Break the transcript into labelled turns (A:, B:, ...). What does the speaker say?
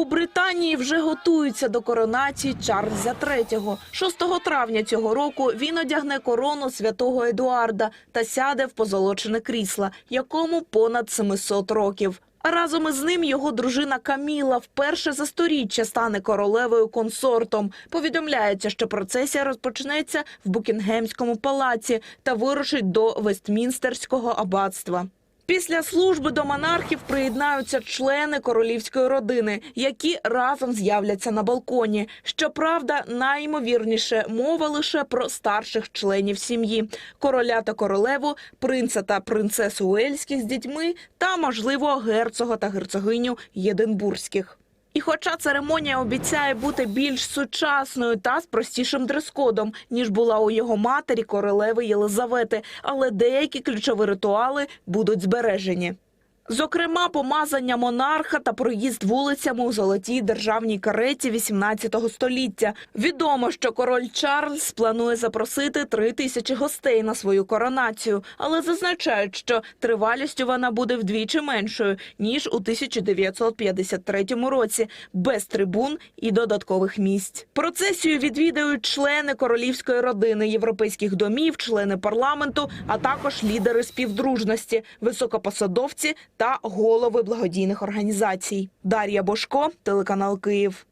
A: У Британії вже готуються до коронації Чарльза III. 6 травня цього року він одягне корону святого Едуарда та сяде в позолочене крісло, якому понад 700 років. Разом із ним його дружина Каміла вперше за сторіччя стане королевою консортом. Повідомляється, що процесія розпочнеться в Букінгемському палаці та вирушить до Вестмінстерського аббатства. Після служби до монархів приєднаються члени королівської родини, які разом з'являться на балконі. Щоправда, найімовірніше мова лише про старших членів сім'ї: короля та королеву, принца та принцесу Уельських з дітьми та, можливо, герцога та герцогиню Єдинбурзьких. І хоча церемонія обіцяє бути більш сучасною та з простішим дрес-кодом, ніж була у його матері королеви Єлизавети, але деякі ключові ритуали будуть збережені. Зокрема, помазання монарха та проїзд вулицями у золотій державній кареті 18 століття. Відомо, що король Чарльз планує запросити три тисячі гостей на свою коронацію, але зазначають, що тривалістю вона буде вдвічі меншою ніж у 1953 році, без трибун і додаткових місць. Процесію відвідають члени королівської родини, європейських домів, члени парламенту, а також лідери співдружності, високопосадовці та голови благодійних організацій. Дар'я Бошко, телеканал Київ.